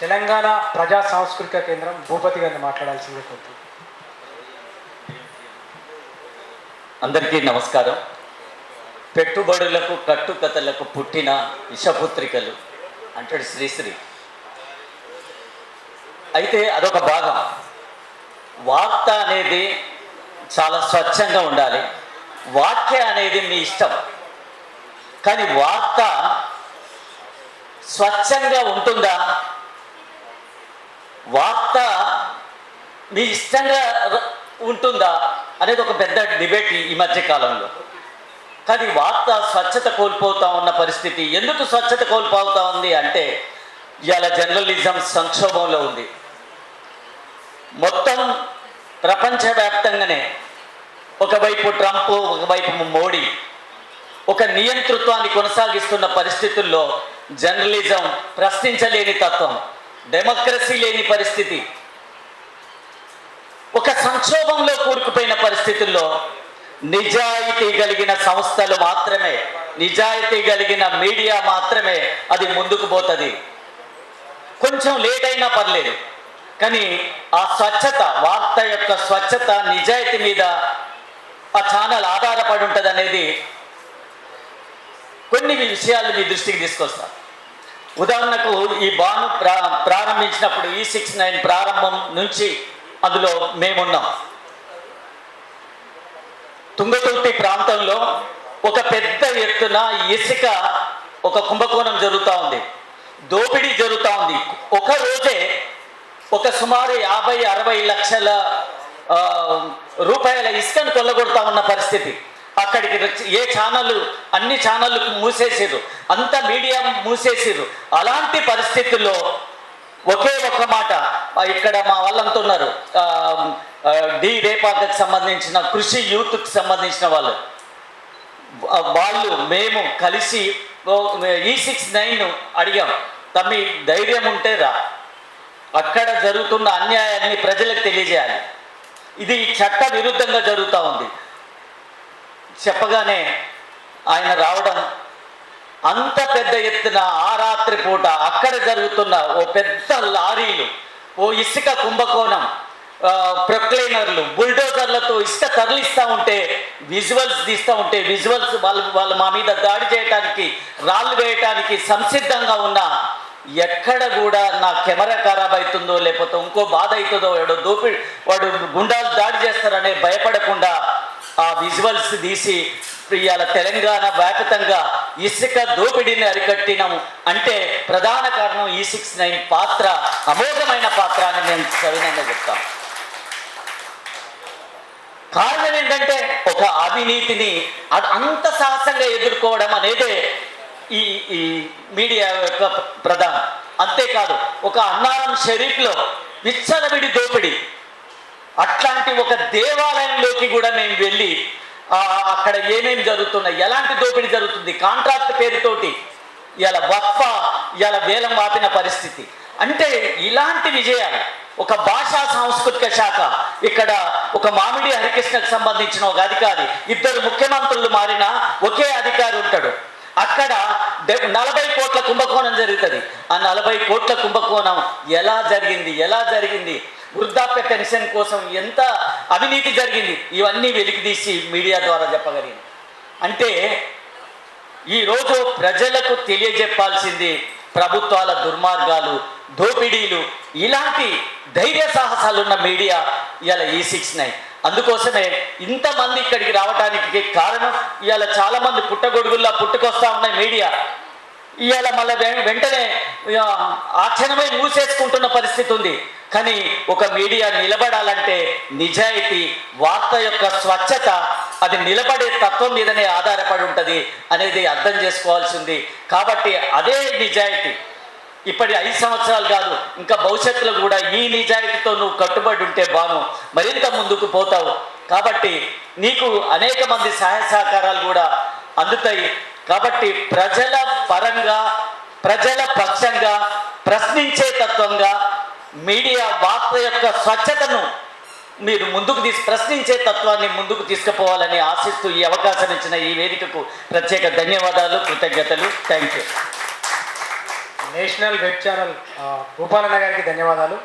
తెలంగాణ ప్రజా సాంస్కృతిక కేంద్రం భూపతి గారిని మాట్లాడాల్సిందే కోరుతున్నాను అందరికీ నమస్కారం. పెట్టుబడులకు కట్టుకథలకు పుట్టిన విషపుత్రికలు అంటాడు శ్రీశ్రీ. అయితే అదొక భాగం. వార్త అనేది చాలా స్వచ్ఛంగా ఉండాలి. వాక్య అనేది మీ ఇష్టం. కానీ వార్త స్వచ్ఛంగా ఉంటుందా? వార్త మీ ఇష్టంగా ఉంటుందా అనేది ఒక పెద్ద డిబేట్ ఈ మధ్య కాలంలో. కానీ వార్త స్వచ్ఛత కోల్పోతా ఉన్న పరిస్థితి ఎందుకు స్వచ్ఛత కోల్పోతా ఉంది అంటే ఇవాళ జర్నలిజం సంక్షోభంలో ఉంది. మొత్తం ప్రపంచవ్యాప్తంగానే ఒకవైపు ట్రంప్ ఒకవైపు మోడీ ఒక నియంతృత్వాన్ని కొనసాగిస్తున్న పరిస్థితుల్లో జర్నలిజం ప్రశ్నించలేని తత్వం. డెమోక్రసీ లేని పరిస్థితి. ఒక సంక్షోభంలో కూరుకుపోయిన పరిస్థితుల్లో నిజాయితీ కలిగిన సంస్థలు మాత్రమే నిజాయితీ కలిగిన మీడియా మాత్రమే అది ముందుకు పోతుంది. కొంచెం లేట్ అయినా పర్లేదు కానీ ఆ స్వచ్ఛత వార్త యొక్క స్వచ్ఛత నిజాయితీ మీద ఆ ఛానల్ ఆధారపడి ఉంటుంది అనేది కొన్ని విషయాలు మీ దృష్టికి తీసుకొస్తాను ఉదాహరణకు ఈ బాను ప్రా ప్రారంభించినప్పుడు ఈ సిక్స్ నైన్ ప్రారంభం నుంచి అందులో మేమున్నాం. తుంగతుర్తి ప్రాంతంలో ఒక పెద్ద ఎత్తున ఇసుక ఒక కుంభకోణం జరుగుతూ ఉంది. దోపిడీ జరుగుతూ ఉంది. ఒక రోజే ఒక సుమారు యాభై అరవై లక్షల రూపాయల ఇసుకను కొల్లగొడతా ఉన్న పరిస్థితి. అక్కడికి వచ్చి ఏ ఛానల్ అన్ని ఛానళ్ళు మూసేసారు అంత మీడియా మూసేసారు అలాంటి పరిస్థితుల్లో ఒకే ఒక్క మాట ఇక్కడ మా వాళ్ళంతా ఉన్నారు. డి రేపాకకి సంబంధించిన కృషి యూత్కి సంబంధించిన వాళ్ళు. వాళ్ళు మేము కలిసి ఈ సిక్స్ నైన్ అడిగాం. తమ్మి ధైర్యం ఉంటే రా. అక్కడ జరుగుతున్న అన్యాయాన్ని ప్రజలకు తెలియజేయాలి. ఇది చట్ట విరుద్ధంగా జరుగుతూ ఉంది. చెప్పగానే ఆయన రావడం అంత పెద్ద ఎత్తున ఆ రాత్రి పూట అక్కడ జరుగుతున్న ఓ పెద్ద లారీలు ఓ ఇసుక కుంభకోణం ప్రొక్లైనర్లు బుల్డోజర్లతో ఇసుక తరలిస్తూ ఉంటే విజువల్స్ తీస్తూ ఉంటే విజువల్స్ వాళ్ళు వాళ్ళు మా మీద దాడి చేయడానికి రాళ్ళు వేయటానికి సంసిద్ధంగా ఉన్న ఎక్కడ కూడా నా కెమెరా ఖరాబ్ అవుతుందో లేకపోతే ఇంకో బాధ అవుతుందో వాడు దోపి వాడు గుండాలు దాడి చేస్తారనే భయపడకుండా ఆ విజువల్స్ తీసి ఇవాళ తెలంగాణ వ్యాపితంగా ఇసుక దోపిడీని అరికట్టినాము. అంటే ప్రధాన కారణం ఈ సిక్స్ నైన్ పాత్ర అమోఘమైన పాత్ర అని నేను సవినంగా చెప్తాను కారణం ఏంటంటే ఒక అవినీతిని అది అంత సాహసంగా ఎదుర్కోవడం అనేదే ఈ ఈ మీడియా యొక్క ప్రధానం. అంతేకాదు ఒక అన్నారం షరీఫ్లో విచ్చలవిడి దోపిడీ. అట్లాంటి ఒక దేవాలయంలోకి కూడా మేము వెళ్ళి అక్కడ ఏమేమి జరుగుతున్నాయి ఎలాంటి దోపిడీ జరుగుతుంది కాంట్రాక్ట్ పేరుతోటి ఇలా వక్ఫ ఇలా వేలం వాపిన పరిస్థితి. అంటే ఇలాంటి విజయాలు ఒక భాషా సాంస్కృతిక శాఖ ఇక్కడ ఒక మామిడి హరికృష్ణకు సంబంధించిన ఒక అధికారి ఇద్దరు ముఖ్యమంత్రులు మారిన ఒకే అధికారి ఉంటాడు. అక్కడ నలభై కోట్ల కుంభకోణం జరుగుతుంది. ఆ నలభై కోట్ల కుంభకోణం ఎలా జరిగింది ఎలా జరిగింది వృద్ధాప్య పెన్షన్ కోసం ఎంత అవినీతి జరిగింది ఇవన్నీ వెలికితీసి మీడియా ద్వారా చెప్పగలిగింది. అంటే ఈరోజు ప్రజలకు తెలియజెప్పాల్సింది ప్రభుత్వాల దుర్మార్గాలు దోపిడీలు ఇలాంటి ధైర్య సాహసాలున్న మీడియా ఇవాళ ఈ సిక్స్ నైన్. అందుకోసమే ఇంతమంది ఇక్కడికి రావడానికి కారణం ఇవాళ చాలామంది పుట్టగొడుగుల్లా పుట్టుకొస్తా ఉన్నాయి మీడియా. ఇవాళ మళ్ళీ వెంటనే ఆ, క్షణమే మూసేసుకుంటున్న పరిస్థితి ఉంది. కానీ ఒక మీడియా నిలబడాలంటే నిజాయితీ వార్త యొక్క స్వచ్ఛత అది నిలబడే తత్వం మీదనే ఆధారపడి ఉంటుంది అనేది అర్థం చేసుకోవాల్సింది. కాబట్టి అదే నిజాయితీ. ఇప్పటి ఐదు సంవత్సరాలు కాదు ఇంకా భవిష్యత్తులో కూడా ఈ నిజాయితీతో నువ్వు కట్టుబడి ఉంటే బాను. మరింత ముందుకు పోతావు. కాబట్టి నీకు అనేక మంది సహాయ సహకారాలు కూడా అందుతాయి. కాబట్టి ప్రజల పరంగా ప్రజల పక్షంగా ప్రశ్నించే తత్వంగా మీడియా వార్త యొక్క స్వచ్ఛతను మీరు ముందుకు తీసి ప్రశ్నించే తత్వాన్ని ముందుకు తీసుకుపోవాలని ఆశిస్తూ ఈ అవకాశం ఇచ్చిన ఈ వేదికకు ప్రత్యేక ధన్యవాదాలు కృతజ్ఞతలు. Thank you national web channel ఆ, భూపాలన్న గారికి ధన్యవాదాలు.